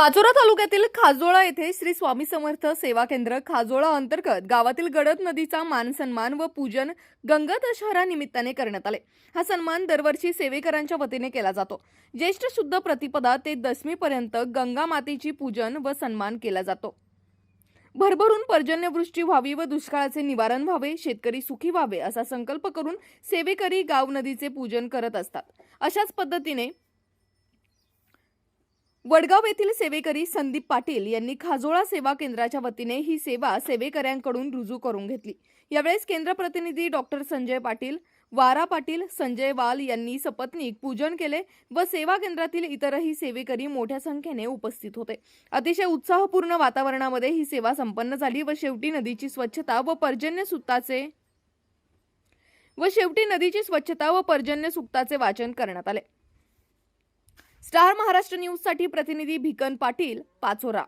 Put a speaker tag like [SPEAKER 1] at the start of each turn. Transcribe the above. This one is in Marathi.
[SPEAKER 1] पाचोरा तालुक्यातील खाजोळा येथे श्री स्वामी समर्थ सेवा केंद्र खाजोळा अंतर्गत गावातील गडद नदीचा मान सन्मान व पूजन गंगा दशहरा निमित्ताने करण्यात आले. हा सन्मान दरवर्षी सेवेकरांच्या वतीने केला जातो. ज्येष्ठ शुद्ध प्रतिपदा ते दशमीपर्यंत गंगा मातेची पूजन व सन्मान केला जातो. भरभरून पर्जन्यवृष्टी व्हावी व दुष्काळाचे निवारण व्हावे शेतकरी सुखी व्हावे असा संकल्प करून सेवेकरी गाव नदीचे पूजन करत असतात. अशाच पद्धतीने वडगाव येथील सेवेकरी संदीप पाटील यांनी खाजोळा सेवा केंद्राच्या वतीने ही सेवा सेवेकऱ्यांकडून रुजू करून घेतली. यावेळेस केंद्र प्रतिनिधी डॉक्टर संजय पाटील वारा पाटील संजय वाल यांनी सपत्नीक पूजन केले व सेवा केंद्रातील इतरही सेवेकरी मोठ्या संख्येने उपस्थित होते. अतिशय उत्साहपूर्ण वातावरणामध्ये ही सेवा संपन्न झाली व शेवटी नदीची स्वच्छता व पर्जन्य सुताचे व शेवटी नदीची स्वच्छता व पर्जन्य सुक्ताचे वाचन करण्यात आले. स्टार महाराष्ट्र न्यूजसाठी प्रतिनिधी भिकन पाटील पाचोरा.